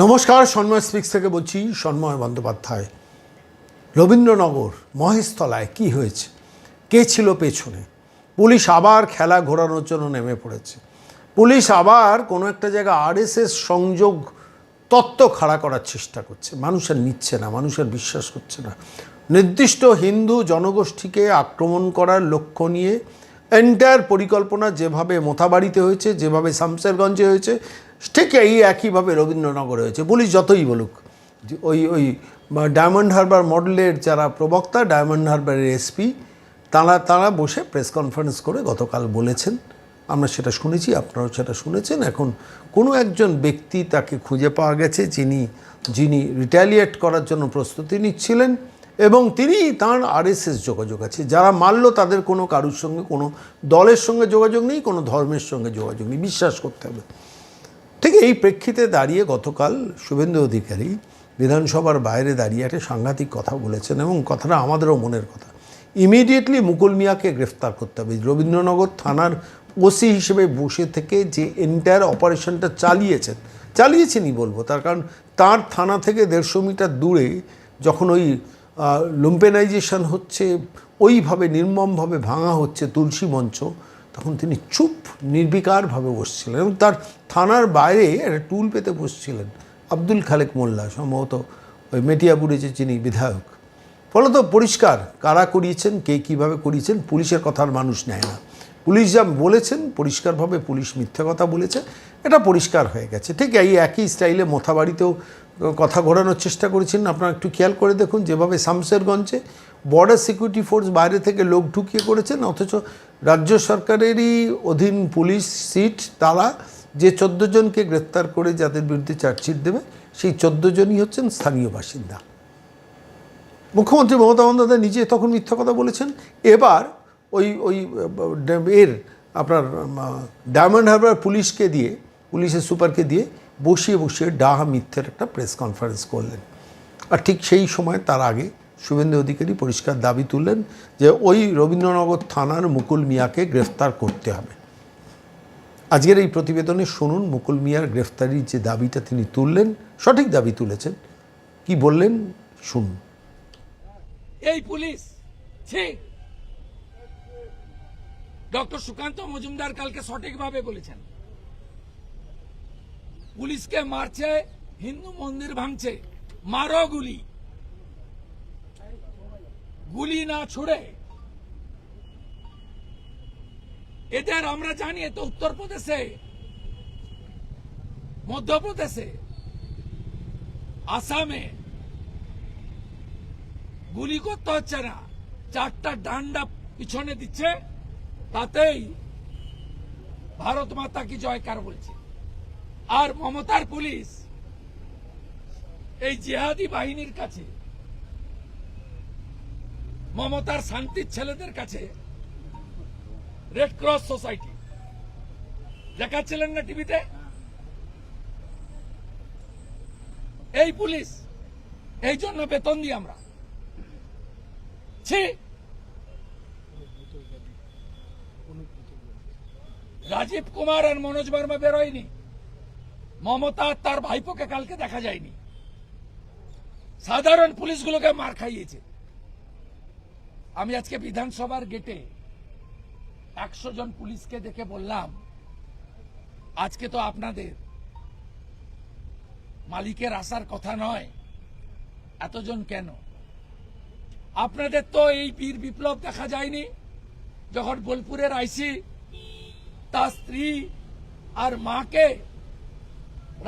নমস্কার, সন্ময় স্পিক্স থেকে বলছি, সন্ময় বন্দ্যোপাধ্যায়। রবীন্দ্রনগর, মহেশতলায় কি হয়েছে? কে ছিল পেছনে? পুলিশ আবার খেলা ঘোরানোর জন্য নেমে পড়েছে। পুলিশ আবার কোনো একটা জায়গায় আরএসএস সংযোগ তত্ত্ব খাড়া করার চেষ্টা করছে। মানুষের নিচ্ছে না, মানুষের বিশ্বাস করছে না। নির্দিষ্ট হিন্দু জনগোষ্ঠীকে আক্রমণ করার লক্ষ্য নিয়ে এন্টায়ার পরিকল্পনা যেভাবে মোথাবাড়িতে হয়েছে, যেভাবে শামসেরগঞ্জে হয়েছে ঠিক এই একইভাবে রবীন্দ্রনগরে হয়েছে। পুলিশ যতই বলুক, যে ওই ওই ডায়মন্ড হারবার মডেলের যারা প্রবক্তা ডায়মন্ড হারবারের এসপি তারা তারা বসে প্রেস কনফারেন্স করে গতকাল বলেছেন। আমরা সেটা শুনেছি, আপনারাও সেটা শুনেছেন। এখন কোনো একজন ব্যক্তি তাকে খুঁজে পাওয়া গেছে, যিনি যিনি রিটালিয়েট করার জন্য প্রস্তুতি নিচ্ছিলেন এবং তিনি তার আরএসএস যোগাযোগ আছে। যারা মারল, তাদের কোনো কারুর সঙ্গে, কোনো দলের সঙ্গে যোগাযোগ নেই, কোনো ধর্মের সঙ্গে যোগাযোগ নেই। বিশ্বাস করতে হবে। ঠিক এই প্রেক্ষিতে দাঁড়িয়ে গতকাল শুভেন্দু অধিকারী বিধানসভার বাইরে দাঁড়িয়ে একটা সাংঘাতিক কথা বলেছেন এবং কথাটা আমাদেরও মনের কথা। ইমিডিয়েটলি মুকুল মিয়াকে গ্রেফতার করতে হবে। রবীন্দ্রনগর থানার ওসি হিসেবে বসে থেকে যে এন্টায়ার অপারেশনটা চালিয়েছেন, চালিয়েছেনই বলব, তার কারণ তার থানা থেকে দেড়শো মিটার দূরে যখন ওই লুম্পেনাইজেশন হচ্ছে, ওইভাবে নির্মমভাবে ভাঙা হচ্ছে তুলসী মঞ্চ তখন তিনি চুপ, নির্বিকারভাবে বসছিলেন এবং তার থানার বাইরে একটা টুল পেতে বসছিলেন, আব্দুল খালেক মোল্লা, সম্ভবত ওই মেটিয়াপুরে যে যিনি বিধায়ক। ফলত পরিষ্কার, কারা করিয়েছেন, কে কীভাবে করিয়েছেন, পুলিশের কথার মানুষ নেয় না। পুলিশ যা বলেছেন, পরিষ্কারভাবে পুলিশ মিথ্যা কথা বলেছে, এটা পরিষ্কার হয়ে গেছে। ঠিক এই একই স্টাইলে মোথাবাড়িতেও কথা ঘোরানোর চেষ্টা করেছেন। আপনারা একটু খেয়াল করে দেখুন, যেভাবে শামসেরগঞ্জে বর্ডার সিকিউরিটি ফোর্স বাইরে থেকে লোক ঢুকিয়ে করেছেন, অথচ রাজ্য সরকারেরই অধীন পুলিশ সিট তারা যে চোদ্দ জনকে গ্রেপ্তার করে যাদের বিরুদ্ধে চার্জশিট দেবে, সেই চোদ্দ জনই হচ্ছেন স্থানীয় বাসিন্দা। মুখ্যমন্ত্রী মমতা বন্দ্যোপাধ্যায় নিজে তখন মিথ্যা কথা বলেছেন। এবার ওই ওই, এর আপনার ডায়মন্ড হারবার পুলিশকে দিয়ে, পুলিশের সুপারকে দিয়ে বসিয়ে বসিয়ে ডাহা মিথ্যের একটা প্রেস কনফারেন্স করলেন। আর ঠিক সেই সময়, তার আগে শুভেন্দু অধিকারী পরিষ্কার দাবি তুললেন যে ওই রবীন্দ্রনগর থানার মুকুল মিয়াকে গ্রেফতার করতে হবে। আজকের এই প্রতিবেদনে শুনুন মুকুল মিয়ার গ্রেফতারির যে দাবিটা তিনি তুললেন, সঠিক দাবি তুলেছেন। কি বললেন? শুনুন। এই পুলিশ ডক্টর সুকান্ত মজুমদার কালকে সঠিকভাবে বলেছেন। পুলিশকে মারছে, হিন্দু মন্দির ভাঙছে, মারো গুলি। গুলি না ছুড়ে। এদের আমরা জানি এ তো উত্তরপ্রদেশে, মধ্যপ্রদেশে, আসামে গুলি করতে হচ্ছে না। চারটা ডান্ডা পিছনে দিচ্ছে, তাতেই ভারত মাতা কি জয়কার বলছে। আর মমতার পুলিশ এই জেহাদি বাহিনীর কাছে মমতার শান্তির ছেলেদের কাছে রেড ক্রস সোসাইটি দেখাচ্ছিলেন না টিভিতে? এই পুলিশ, এই জন্য বেতন দিই আমরা। ছি! রাজীব কুমার আর মনোজ বর্মা বেরোয়নি। মমতা তার ভাইপোকে কালকে দেখা যায়নি। সাধারণ পুলিশগুলোকে মার খাইয়েছে। আমি আজকে বিধানসভার গেটে একশো জন পুলিশকে দেখে বললাম, আজকে তো আপনাদের মালিকের আসার কথা নয়, এতজন কেন? আপনাদের তো এই বীর বিপ্লব দেখা যায়নি, যখন বোলপুরের আইসি, তার স্ত্রী আর মাকে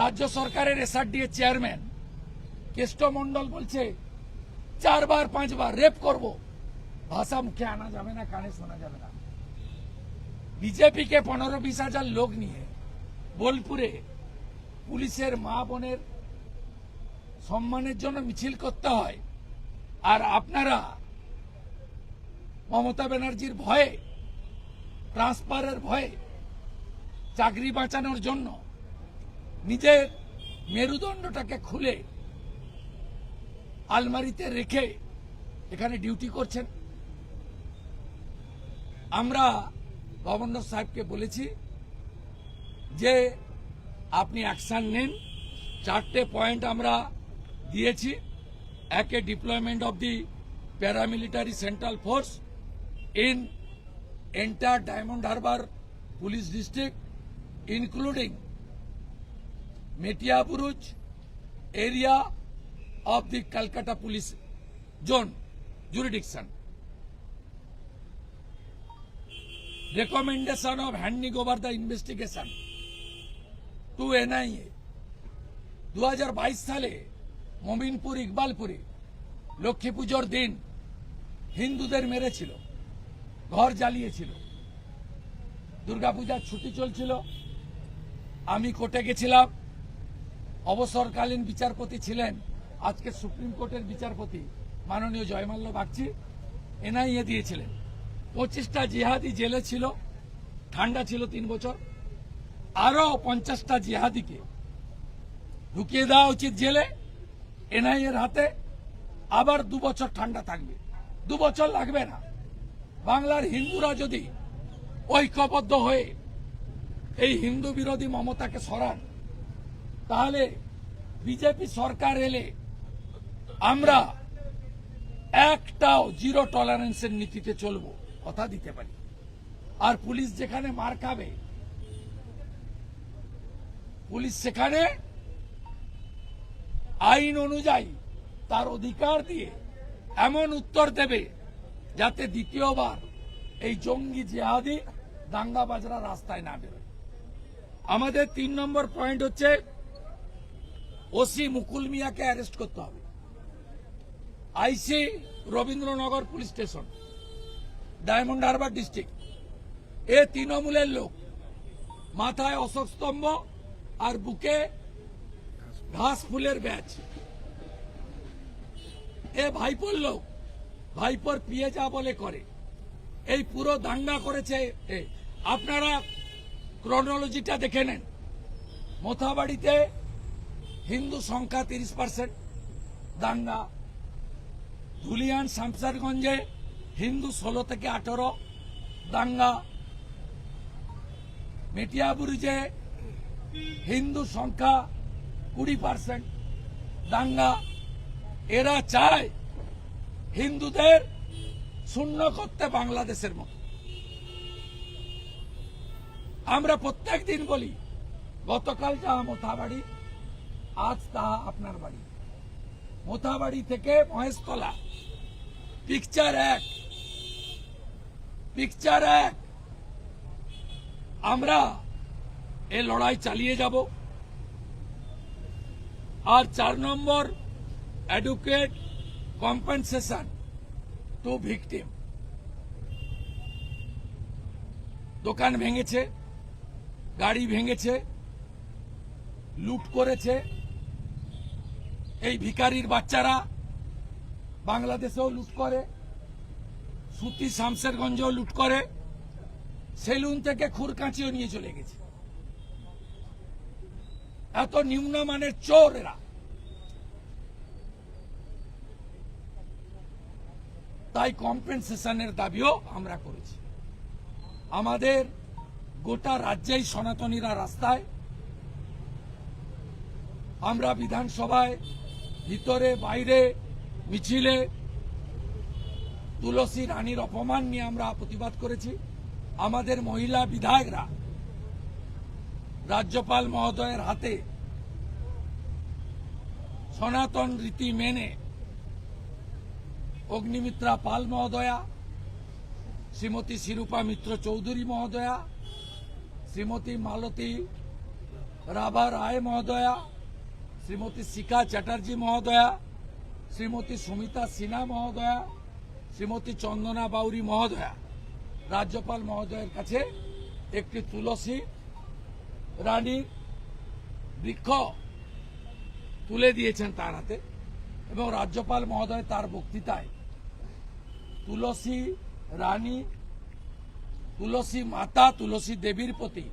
রাজ্য সরকারের এসআরডি এর চেয়ারম্যান কেষ্ট মন্ডল বলছে, চারবার, পাঁচবার রেপ করব। ভাষা মুখে আনা যাবে না কানে শোনা যাবে না বিজেপি কে পনেরো বিশ হাজার লোক নিয়ে বোলপুরে পুলিশের মা বোনের সম্মানের জন্য মিছিল করতে হয় আর আপনারা মমতা ব্যানার্জির ভয়ে ট্রান্সফারের ভয়ে চাকরি বাঁচানোর জন্য নিজের মেরুদণ্ডটাকে খুলে আলমারিতে রেখে এখানে ডিউটি করছেন আমরা গভর্নর সাহেবকে বলেছি যে আপনি অ্যাকশন নিন চারটে পয়েন্ট আমরা দিয়েছি একে deployment of the paramilitary central force in entire Diamond Harbour police district, including Metiabruz area of the Calcutta police zone jurisdiction. Recommendation of handing over the investigation to NIA. 2022 সালে মমিনপুর, ইকবালপুরে লক্ষ্মী পুজোর দিন হিন্দুদের মেরেছিল, ঘর জ্বালিয়েছিল। দুর্গাপূজার ছুটি চলছিল। আমি কোর্টে গেছিলাম। অবসরকালীন বিচারপতি ছিলেন। আজকে সুপ্রিম কোর্টের বিচারপতি মাননীয় জয়মাল্য বাগচি এনআইএ দিয়েছিলেন। পঁচিশটা জিহাদি জেলে ছিল, ঠান্ডা ছিল তিন বছর। আরও পঞ্চাশটা জিহাদিকে ঢুকিয়ে দেওয়া উচিত জেলে, এনআইএর হাতে। আবার দু বছর ঠান্ডা থাকবে। দু বছর লাগবে না। বাংলার হিন্দুরা যদি ঐক্যবদ্ধ হয়ে এই হিন্দু বিরোধী মমতাকে সরান, তাহলে বিজেপি সরকার এলে আমরা একটাও জিরো টলারেন্সের নীতিতে চলবো। কথা দিতে পারি। আর পুলিশ যেখানে মার খাবে, পুলিশ সেখানে আইন অনুযায়ী তার অধিকার দিয়ে এমন উত্তর দেবে যাতে দ্বিতীয়বার এই জঙ্গি জেহাদি দাঙ্গাবাজরা রাস্তায় না বেরোয়। আমাদের তিন নম্বর পয়েন্ট হচ্ছে, ওসি মুকুল মিয়াকে অ্যারেস্ট করতে হবে। IC Rabindranagar police station. Diamond Harbour district. এ তৃণমূলের লোক। মাথায় অশোক স্তম্ভ আর বুকে ঘাস ফুলের ব্যাচ। এ ভাইপোর লোক ভাইপোর পিয়ে যা বলে করে। এই পুরো দাঙ্গা করেছে। আপনারা ক্রোনোলজিটা দেখে নেন। মোথাবাড়িতে হিন্দু সংখ্যা তিরিশ পার্সেন্ট দাঙ্গা। ধুলিয়ান, শামসারগঞ্জে হিন্দু ষোলো থেকে আঠারো, দাঙ্গা মেটিয়াবুরুজে হিন্দু সংখ্যা কুড়ি পার্সেন্ট, দাঙ্গা, এরা চায় হিন্দুদের শূন্য করতে বাংলাদেশের মতো। আমরা প্রত্যেক দিন বলি, গতকাল যা মোথাবাড়ি, আজ তাহা আপনার বাড়ি। মোথাবাড়ি থেকে মহেশতলা পিকচার এক। পিকচার এক আমরা এ লড়াই চালিয়ে যাব। আর চার নম্বর অ্যাডুকেট কম্পেনসেশন টু ভিকটিম দোকান ভেঙেছে, গাড়ি ভেঙেছে, লুট করেছে। এই ভিকারির বাচ্চারা বাংলাদেশেও লুট করে। সুতি শামসেরগঞ্জেও লুট করে, সেলুন থেকে খুরকাঁচিও নিয়ে চলে গেছে। এত নিম্নমানের চোর এরা। তাই কম্পেনসেশনের দাবিও আমরা করেছি। আমাদের গোটা রাজ্যেই সনাতনীরা রাস্তায়, আমরা বিধানসভায় ভিতরে, বাইরে, মিছিলে তুলসী রানীর অপমান নিয়ে আমরা প্রতিবাদ করেছি। আমাদের মহিলা বিধায়করা রাজ্যপাল মহোদয়ের হাতে সনাতন রীতি মেনে অগ্নিমিত্রা পাল মহোদয়া, শ্রীমতী শিরূপা মিত্র চৌধুরী মহোদয়া, শ্রীমতী মালতী রাভা রায় মহোদয়া, শ্রীমতী শিখা চ্যাটার্জি মহোদয়া, শ্রীমতী সুমিতা সিনহা মহোদয়া শ্রীমতী চন্দনা বাউরি মহোদয়া, রাজ্যপাল মহোদয়ের কাছে একটি তুলসী রানীর বৃক্ষ তুলে দিয়েছেন তার হাতে এবং রাজ্যপাল মহোদয় তার বক্তৃতায় তুলসী রানী, তুলসী মাতা, তুলসী দেবীর প্রতি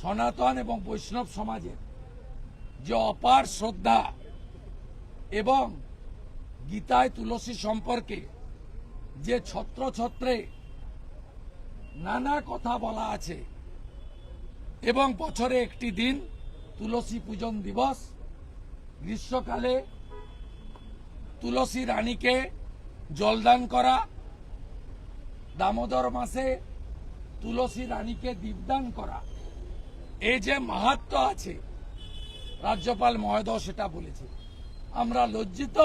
সনাতন এবং বৈষ্ণব সমাজের যে অপার শ্রদ্ধা এবং গীতায় তুলসী সম্পর্কে যে ছত্র ছত্রে নানা কথা বলা আছে, এবং বছরে একটি দিন তুলসী পূজন দিবস। গ্রীষ্মকালে তুলসী রানীকে জলদান করা। দামোদর মাসে তুলসী রানীকে দীপদান করা। এই যে মাহাত্ম আছে, রাজ্যপাল মহোদয় সেটা বলেছে আমরা লজ্জিত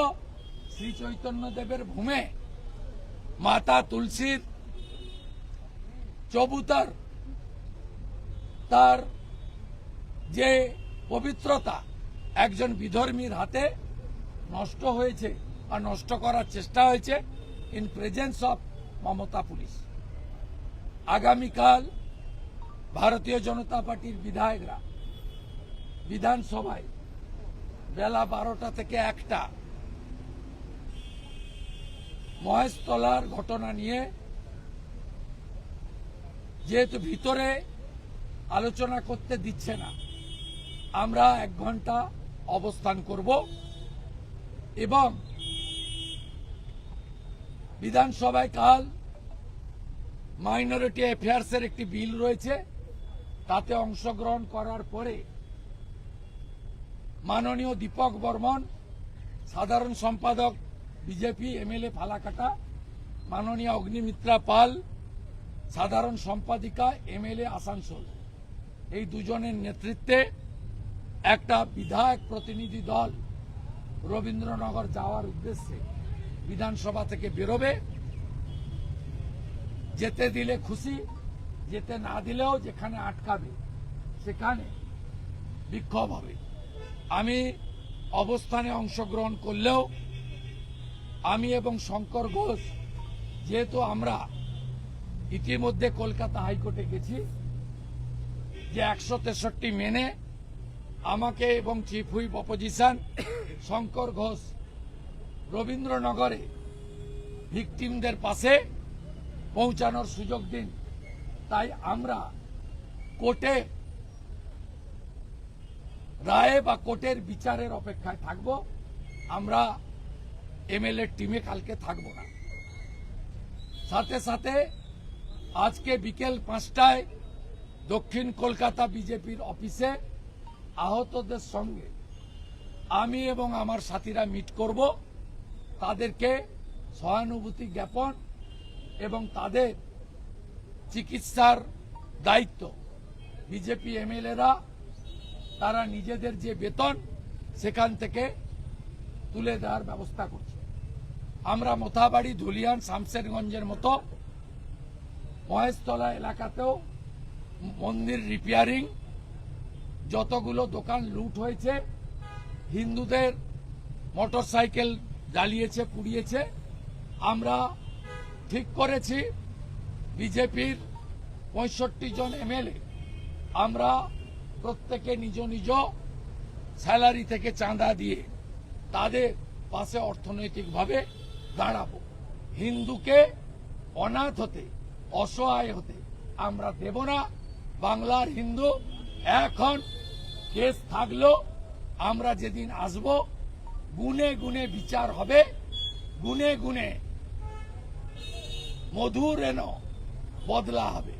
শ্রী চৈতন্য দেবের ভূমে মাতা তুলসীর চবুতার তার যে পবিত্রতা একজন বিধর্মীর হাতে নষ্ট হয়েছে বা নষ্ট করার চেষ্টা হয়েছে in presence of Mamata police. আগামীকাল ভারতীয় জনতা পার্টির বিধায়করা বিধানসভায় বেলা বারোটা থেকে একটা মহেশতলার ঘটনা নিয়ে যেহেতু ভিতরে আলোচনা করতে দিচ্ছে না, আমরা এক ঘণ্টা অবস্থান করব এবং বিধানসভায় কাল মাইনরিটি অ্যাফেয়ার্সের একটি বিল রয়েছে, তাতে অংশগ্রহণ করার পরে মাননীয় দীপক বর্মন সাধারণ সম্পাদক বিজেপি, এমএলএ ফালাকাটা, মাননীয় অগ্নিমিত্রা পাল, সাধারণ সম্পাদিকা, এমএলএ আসানসোল। এই দুজনের নেতৃত্বে একটা বিধায়ক প্রতিনিধি দল রবীন্দ্রনগর যাওয়ার উদ্দেশ্যে বিধানসভা থেকে বেরোবে। যেতে দিলে খুশি, যেতে না দিলেও যেখানে আটকাবে, সেখানে বিক্ষোভ হবে। আমি অবস্থানে অংশগ্রহণ করলেও আমি এবং শঙ্কর ঘোষ, যেহেতু আমরা ইতিমধ্যে কলকাতা হাইকোর্টে গেছি, যে একশো তেষট্টি মেনে আমাকে এবং chief whip opposition Shankar Ghosh রবীন্দ্রনগরে ভিকটিমদের পাশে পৌঁছানোর সুযোগ দিন। তাই আমরা কোর্টে রায়ে বা কোর্টের বিচারের অপেক্ষায় থাকব। আমরা এমএলএ টিমে কালকে থাকব না। সাথে সাথে আজকে বিকেল পাঁচটায় দক্ষিণ কলকাতা বিজেপির অফিসে আহতদের সঙ্গে আমি এবং আমার সাথীরা মিট করব। তাদেরকে সহানুভূতি জ্ঞাপন এবং তাদের চিকিৎসার দায়িত্ব। বিজেপি এমএলএরা তারা নিজেদের যে বেতন, সেখান থেকে তুলে দেওয়ার ব্যবস্থা করছে। আমরা মোথাবাড়ি, ধুলিয়ান শামশেরগঞ্জের মতো মহেশতলা এলাকাতেও মন্দির রিপেয়ারিং যতগুলো দোকান লুট হয়েছে, হিন্দুদের মোটরসাইকেল জ্বালিয়েছে, পুড়িয়েছে, আমরা ঠিক করেছি, বিজেপির পঁয়ষট্টি জন এমএলএ, আমরা প্রত্যেকে নিজ নিজ স্যালারি থেকে চাঁদা দিয়ে তাদের পাশে অর্থনৈতিকভাবে দাঁড়াবো। হিন্দুকে অনাথ হতে, অসহায় হতে আমরা দেব না। বাংলার হিন্দু এখন কেস থাকল আমরা যেদিন আসব, গুনে গুনে বিচার হবে, গুনে গুনে মধুর এন বদলা হবে।